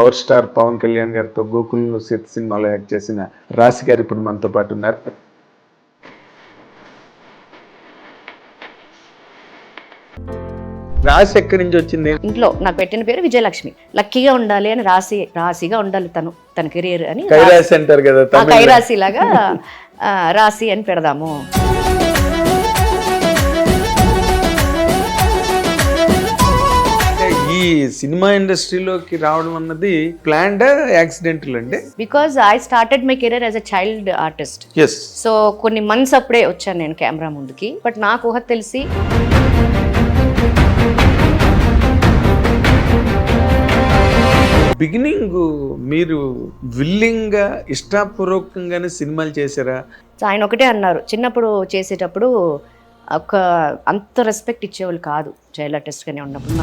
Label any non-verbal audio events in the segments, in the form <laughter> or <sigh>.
Power star Pawan Kalyan గారితో గోకుల్ సీత సినిమాలో act చేసిన రాశి గారు ఇప్పుడు మనతో పాటు ఉన్నారు. రాశి ఎక్కడి నుంచి వచ్చింది? ఇంట్లో నాకు పెట్టిన పేరు విజయలక్ష్మి. లక్కీగా ఉండాలి అని రాసి రాశిగా ఉండాలి తను తన కెరీర్ అని కైరాశి అంటారు కదా కైరాశి లాగా రాశి అని పెడదాము. ఈ సినిమా ఇండస్ట్రీలోకి రావడం అన్నది ప్లాన్డ్ యాక్సిడెంటల్ అండి? Because I started my career as a child artist yes so కొన్ని మంత్స్ అప్పుడే వచ్చాను నేను కెమెరా ముందుకి. బట్ నాకు ఊహ తెలిసి బిగినింగ్ మీరు విల్లింగ్గా ఇష్టపూర్వకంగానే సినిమాలు చేశారా? ఆయన ఒకటే అన్నారు. చిన్నప్పుడు చేసేటప్పుడు ఒక అంత రెస్పెక్ట్ ఇచ్చేవాళ్ళు కాదు చైల్డ్ ఆర్టిస్ట్గానే ఉన్నప్పుడు.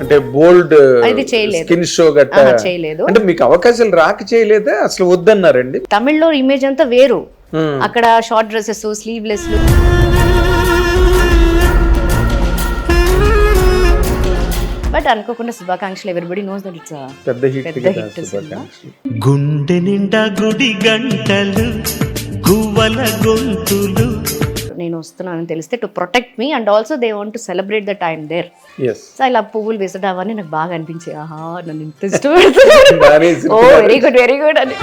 అంటే బోల్డ్ అది చేయలేదు. స్కిన్ షో గట్ట చేయలేదు. అంటే మీకు అవకాశాలు రాక చేయలేదా? అసలు వద్దన్నారండి? తమిళ్ళో ఇమేజ్ అంతా వేరు. Hmm. అక్కడ షార్ట్ డ్రెస్సెస్ స్లీవ్లెస్ బట్ అనుకోకుండా శుభాకాంక్షలు. ఎవరిబడి నోస్ దట్ ఇట్స్ పెద్ద హిట్. గుండె నిండా గుడి గంటలు గువ్వల గొంతులు. నేను వస్తున్నానని తెలిస్తే to protect me and also they want to celebrate the time there Yes. So ఇలా పువ్వులు వేసడం అవన్నీ నాకు బాగా అనిపించాయి. ఆహా నన్ను ఇంత ఇష్టపడుతున్నారు. బాగానే oh very good very good అని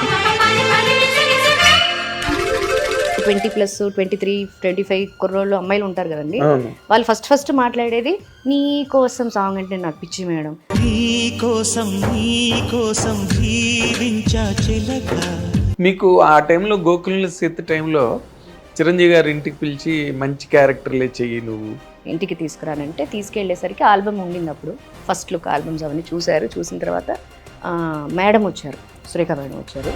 twenty plus twenty three twenty five కుర్రోళ్ళు అమ్మాయిలు ఉంటారు కదండి. వాళ్ళు ఫస్ట్ ఫస్ట్ మాట్లాడేది నీ కోసం సాంగ్ అంటే నాకు పిచ్చి మేడం. నీ కోసం నీ కోసం మీకు ఆ టైంలో గోకుల సీత టైంలో చిరంజీవి గారి ఇంటికి పిలిచి మంచి క్యారెక్టర్లే చెయ్యి నువ్వు. ఇంటికి తీసుకురానంటే తీసుకెళ్ళేసరికి ఆల్బమ్ ఉండింది అప్పుడు. ఫస్ట్ లుక్ ఆల్బమ్స్ అవన్నీ చూశారు. చూసిన తర్వాత ఆ, మేడం వచ్చారు. సురేఖ మేడం వచ్చారు.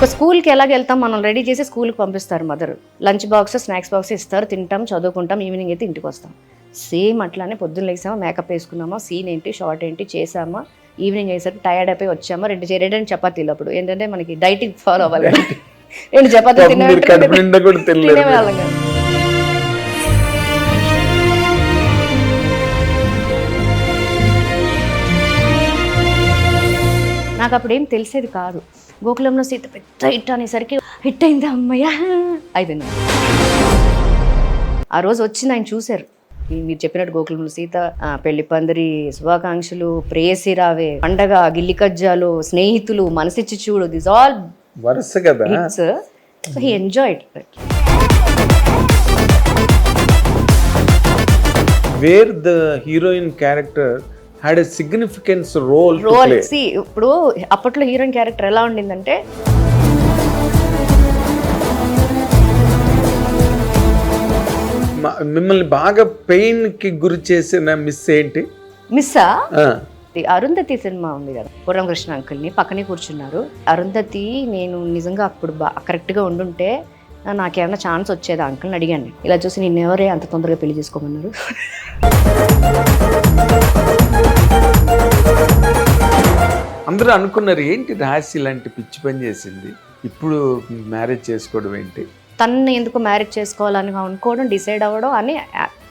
ఒక స్కూల్కి ఎలాగ వెళ్తాం మనం రెడీ చేసి స్కూల్కి పంపిస్తారు mother lunch box snacks box ఇస్తారు తింటాం చదువుకుంటాం ఈవినింగ్ అయితే ఇంటికి వస్తాం సేమ్ అట్లానే పొద్దున్న లేసామా మేకప్ వేసుకున్నామా సీన్ ఏంటి షార్ట్ ఏంటి చేసామా ఈవినింగ్ అయ్యేసరికి టైర్డ్ అయిపోయి వచ్చామా రెండు రెండు చపాతీలు అప్పుడు ఏంటంటే మనకి డైటింగ్ ఫాలో అవ్వాలి. <laughs> రెండు. తినేవాళ్ళం కాదు. నాకు అప్పుడు ఏం తెలిసేది కాదు గోకులంలో సీత పెద్ద హిట్ అనేసరికి హిట్ అయింది అమ్మయ్య? అయిపోయింది ఆ రోజు వచ్చింది ఆయన చూశారు. మీరు చెప్పినట్టు గోకులంలో సీత పెళ్ళి పందిరి శుభాకాంక్షలు ప్రేయసి రావే పండగ గిల్లి కజ్జాలు స్నేహితులు మనసిచ్చి చూడు దిస్ ఆల్ వరుస కదా? He enjoyed where the heroine character had a significance role role see ఇప్పుడు అప్పట్లో హీరోయిన్ క్యారెక్టర్ ఎలా ఉండిందంటే మిమ్మల్ని బాగా పెయిన్కి గురి చేసిన మిస్ ఏంటి? మిస్సా అరుంధతి సినిమా ఉంది కదా పూర్వం కృష్ణ అంకుల్ని పక్కనే కూర్చున్నారు. అరుంధతి నేను నిజంగా అప్పుడు బా కరెక్ట్గా ఉండుంటే నాకేమైనా ఛాన్స్ వచ్చేదా? అంకుల్ని అడిగాను. ఇలా చూసి నేను ఎవరే అంత తొందరగా పెళ్ళి చేసుకోమన్నారు? అందరూ అనుకున్నారు ఏంటి రాశి ఇలాంటి పిచ్చి పని చేసింది? ఇప్పుడు మ్యారేజ్ చేసుకోవడం ఏంటి? తనని ఎందుకు మ్యారేజ్ చేసుకోవాలని అనుకోవడం డిసైడ్ అవ్వడం అని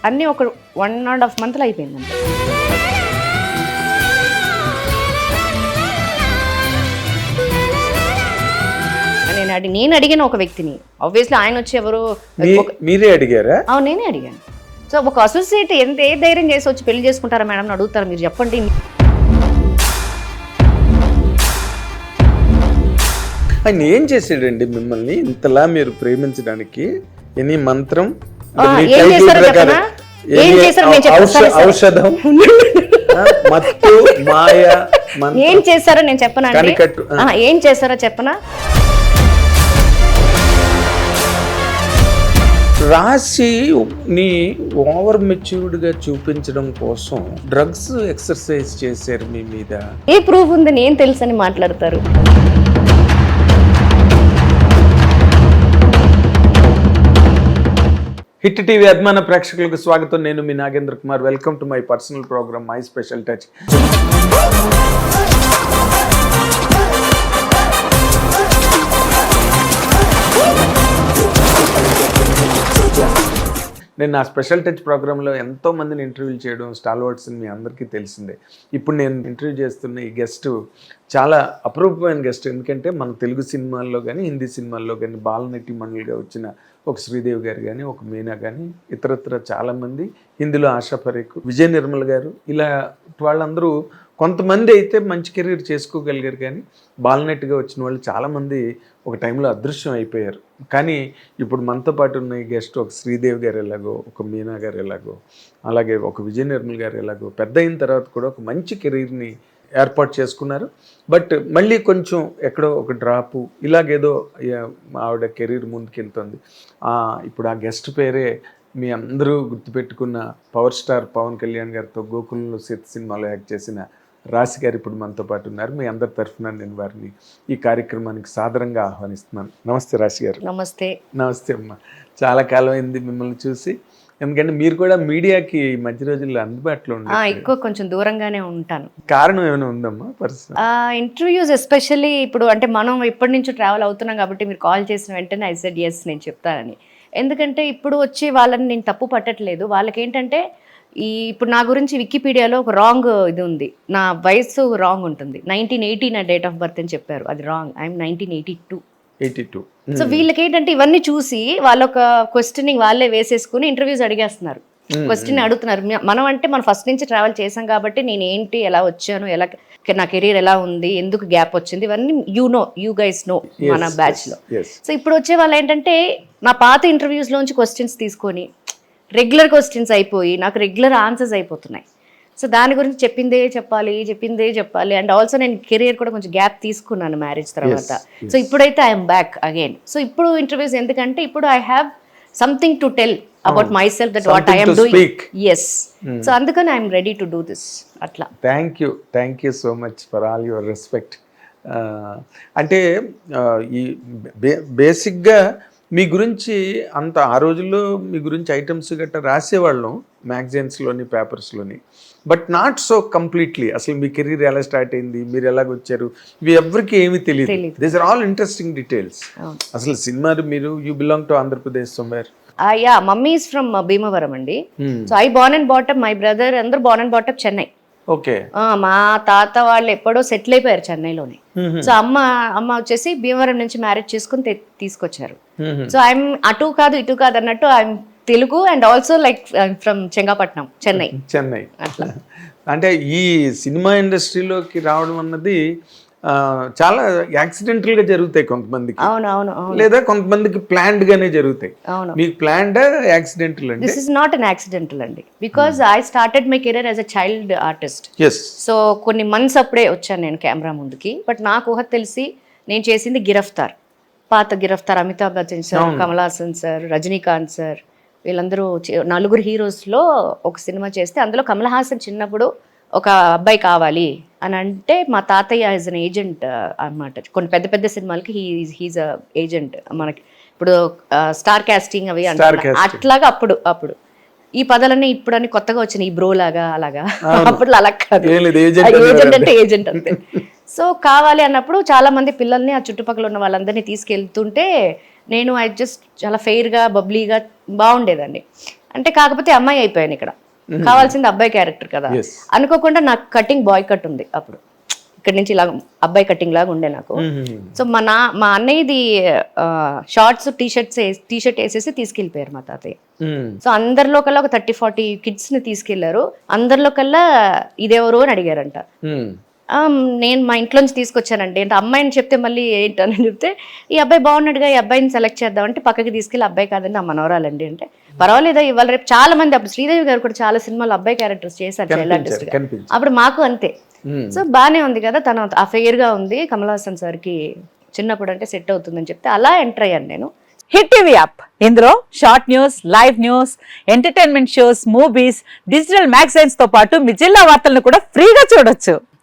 అన్నీ ఒక వన్ అండ్ హాఫ్ మంత్లో అయిపోయిందండి. నేను అడి నేను అడిగిన ఒక వ్యక్తిని. ఆబ్వియస్లీ ఆయన వచ్చి ఎవరు మీరే అడిగారా? అవును నేనే అడిగాను. సో ఒక అసోసియేట్ ఎంత ఏ ధైర్యం చేసి వచ్చి పెళ్ళి చేసుకుంటారా మేడం అని అడుగుతారు మీరు చెప్పండి. ఆయన ఏం చేసాడండి మిమ్మల్ని? ఇంతలా మీరు ప్రేమించడానికి ఎనీ మంత్రం. ఔషధం? మత్తు మాయ ఏం చేశారో నేను చెప్పనా ఏం చేశారో చెప్పనా? రాశి ని ఓవర్ మెచ్యూర్డ్గా చూపించడం కోసం డ్రగ్స్ ఎక్సర్సైజ్ చేశారు మీ మీద. ఏ ప్రూఫ్ ఉంది? నేను తెలుసని మాట్లాడతారు. హిట్ టీవీ అభిమాన ప్రేక్షకులకు స్వాగతం. నేను మీ Nagendra Kumar. Welcome to my personal program my special touch. నేను నా స్పెషల్ టచ్ ప్రోగ్రాంలో ఎంతో మందిని ఇంటర్వ్యూలు చేయడం స్టాల్వర్డ్స్ మీ అందరికీ తెలిసిందే. ఇప్పుడు నేను ఇంటర్వ్యూ చేస్తున్న ఈ గెస్ట్ చాలా అపరూపమైన గెస్ట్. ఎందుకంటే మన తెలుగు సినిమాల్లో కానీ హిందీ సినిమాల్లో కానీ బాలనటి మండలిగా వచ్చిన ఒక శ్రీదేవి గారు కానీ ఒక మీనా కానీ ఇతరత్ర చాలామంది హిందీలో ఆశా పరేఖ్ విజయ నిర్మల్ గారు ఇలా వాళ్ళందరూ కొంతమంది అయితే మంచి కెరీర్ చేసుకోగలిగారు కానీ బాలనటిగా వచ్చిన వాళ్ళు చాలామంది ఒక టైంలో అదృశ్యం అయిపోయారు. కానీ ఇప్పుడు మనతో పాటు ఉన్న ఈ గెస్ట్ ఒక శ్రీదేవి గారు ఎలాగో ఒక మీనా గారు ఎలాగో అలాగే ఒక విజయ నిర్మల్ గారు ఎలాగో పెద్ద అయిన తర్వాత కూడా ఒక మంచి కెరీర్ని ఏర్పాటు చేసుకున్నారు. బట్ మళ్ళీ కొంచెం ఎక్కడో ఒక డ్రాపు ఇలాగేదో ఆవిడ కెరీర్ ముందుకెళ్తుంది. ఇప్పుడు ఆ గెస్ట్ పేరే మీ అందరూ గుర్తుపెట్టుకున్న పవర్ స్టార్ పవన్ కళ్యాణ్ గారితో గోకులంలో సీత సినిమాలో యాక్ట్ చేసిన రాశి గారు ఇప్పుడు మనతో పాటు ఉన్నారు. మీ అందరి తరఫున నేను వారిని ఈ కార్యక్రమానికి సాదరంగా ఆహ్వానిస్తున్నాను. నమస్తే రాశి గారు నమస్తే. నమస్తే అమ్మ. చాలా కాలం అయింది మిమ్మల్ని చూసి. ఎందుకంటే మీరు కూడా మీడియాకి మధ్య రోజుల్లో అందుబాటులో ఎక్కువ కొంచెం దూరంగానే ఉంటాను. కారణం ఏమైనా ఉందమ్మా ఇంటర్వ్యూస్ ఎస్పెషల్లీ ఇప్పుడు అంటే మనం ఇప్పటి నుంచి ట్రావెల్ అవుతున్నాం కాబట్టి మీరు కాల్ చేసిన వెంటనే ఐ సెడ్ ఎస్ నేను చెప్తానని. ఎందుకంటే ఇప్పుడు వచ్చి వాళ్ళని నేను తప్పు పట్టట్లేదు. వాళ్ళకి ఏంటంటే ఈ ఇప్పుడు నా గురించి వికీపీడియాలో ఒక రాంగ్ ఇది ఉంది. నా వయసు రాంగ్ ఉంటుంది. నైన్టీన్ ఎయిటీ నా డేట్ ఆఫ్ బర్త్ అని చెప్పారు. అది wrong I'm nineteen eighty two eighty two so వీళ్ళకి ఏంటంటే ఇవన్నీ చూసి వాళ్ళొక క్వశ్చనింగ్ వాళ్ళే వేసేసుకుని ఇంటర్వ్యూస్ అడిగేస్తున్నారు. క్వశ్చన్ అడుగుతున్నారు. మ- మనం అంటే మనం ఫస్ట్ నుంచి ట్రావెల్ చేసాం కాబట్టి నేను ఏంటి ఎలా వచ్చాను ఎలా నా కెరీర్ ఎలా ఉంది ఎందుకు గ్యాప్ వచ్చింది ఇవన్నీ you know you guys know మన బ్యాచ్లో. సో ఇప్పుడు వచ్చే వాళ్ళు ఏంటంటే నా పాత ఇంటర్వ్యూస్ లోంచి క్వశ్చన్స్ తీసుకొని రెగ్యులర్ క్వశ్చన్స్ అయిపోయి నాకు రెగ్యులర్ ఆన్సర్స్ అయిపోతున్నాయి. సో దాని గురించి చెప్పిందే చెప్పాలి చెప్పిందే చెప్పాలి. అండ్ ఆల్సో నేను కెరియర్ కూడా కొంచెం గ్యాప్ తీసుకున్నాను మ్యారేజ్ తర్వాత. సో ఇప్పుడైతే ఐఎమ్ బ్యాక్ అగైన్ సో ఇప్పుడు ఇంటర్వ్యూస్ ఎందుకంటే ఇప్పుడు I have something to tell about myself that what I'm doing. Yes so అందుకని I'm ready to do this అట్లా. Thank you thank you so much for all your respect అంటే ఆ, ఈ బేసిక్గా మీ గురించి అంత ఆ రోజుల్లో మీ గురించి ఐటమ్స్ గట్రా రాసేవాళ్ళం మ్యాగజైన్స్లోని పేపర్స్లోని. But not so completely. అసలు మీ కెరీర్ ఎలా స్టార్ట్ అయింది? మీరు ఎలాగ వచ్చారు? ఇవి ఎవరికి ఏమీ తెలియదు. This are all interesting details. అసలు సినిమా మీరు you belong to Andhra Pradesh somewhere yeah mummy is from Bhimavaram అండి. So I born and brought up my brother అందరూ born and brought up Chennai okay. మా తాత వాళ్ళు ఎప్పుడో సెటిల్ అయిపోయారు చెన్నైలోనే. సో అమ్మ అమ్మ వచ్చేసి భీమవరం నుంచి మ్యారేజ్ చేసుకుని తీసుకొచ్చారు. సో ఐఎమ్ అటు కాదు ఇటు కాదు అన్నట్టు I'm Telugu and also like from Chennapatnam Chennai. Chennai. అట్లా. అంటే ఈ సినిమా ఇండస్ట్రీలోకి రావడం అన్నది చాలా యాక్సిడెంటల్గా జరుగుతాయి కొంతమందికి. లేదా కొంతమందికి ప్లాన్డ్ గానే జరుగుతాయి. అవును. మీకు ప్లాన్డ్ యాక్సిడెంటల్ అంటే? This is not an accidental అండి. Because I started my career as a child artist so కొన్ని మంత్స్ అప్పుడే వచ్చాను నేను కెమెరా ముందుకి. బట్ నాకు ఊహ తెలిసి నేను చేసింది గిరఫ్తార్. పాత Giraftaar Amitabh Bachchan sir Kamal Haasan sir Rajinikanth sir వీళ్ళందరూ నలుగురు హీరోస్లో ఒక సినిమా చేస్తే అందులో కమల్ హాసన్ చిన్నప్పుడు ఒక అబ్బాయి కావాలి అని అంటే మా తాతయ్య ఈజ్ అన్ ఏజెంట్ అన్నమాట. కొన్ని పెద్ద పెద్ద సినిమాలకి హీ హీజ్ అ ఏజెంట్ మనకి. ఇప్పుడు స్టార్ కాస్టింగ్ అవి అంటారు casting. అట్లాగా అప్పుడు అప్పుడు. ఈ పదాలన్నీ ఇప్పుడని కొత్తగా వచ్చినాయి ఈ బ్రో లాగా అలాగా. అప్పుడు అలా కాదు. ఏజెంట్ అంటే ఏజెంట్ అంతే. సో కావాలి అన్నప్పుడు చాలా మంది పిల్లల్ని ఆ చుట్టుపక్కల ఉన్న వాళ్ళందరినీ తీసుకెళ్తుంటే నేను ఐ జస్ట్ చాలా ఫెయిర్గా బబ్లీగా బాగుండేదండి అంటే కాకపోతే అమ్మాయి అయిపోయాను ఇక్కడ. కావాల్సింది అబ్బాయి క్యారెక్టర్ కదా. అనుకోకుండా నాకు కటింగ్ బాయ్ కట్ ఉంది అప్పుడు. ఇక్కడ నుంచి ఇలా అబ్బాయి కటింగ్ లాగా ఉండే నాకు. సో మా నా మా అన్నయ్యది shorts T shirts T shirt వేసేసి తీసుకెళ్ళిపోయారు మా తాతయ్య. సో అందరిలో కల్లా ఒక థర్టీ ఫార్టీ కిడ్స్ని తీసుకెళ్ళారు అందరిలో కల్లా ఇదెవరు అని అడిగారంట. నేను మా ఇంట్లో నుంచి తీసుకొచ్చానండి. అంటే అమ్మాయిని చెప్తే మళ్ళీ ఏంటని చెప్తే ఈ అబ్బాయి బాగున్నాడుగా ఈ అబ్బాయిని సెలెక్ట్ చేద్దాం అంటే పక్కకి తీసుకెళ్ళి అబ్బాయి కాదండి ఆ మనవరాలండి అంటే. పర్వాలేదా ఇవాళ రేపు చాలా మంది అప్పుడు శ్రీదేవి గారు కూడా చాలా సినిమాలు అబ్బాయి క్యారెక్టర్స్ చేశారు చైల్డ్ ఆర్టిస్ట్ అప్పుడు మాకు అంతే. సో బానే ఉంది కదా తను ఆ ఫెయిర్గా ఉంది. కమల్ హాసన్ సార్కి చిన్నప్పుడు అంటే సెట్ అవుతుందని చెప్తే అలా ఎంటర్ అయ్యాను నేను. Hit TV app. ఇందులో short news live news entertainment shows movies digital మ్యాగజైన్స్తో పాటు మీ జిల్లా వార్తలను కూడా ఫ్రీగా చూడొచ్చు.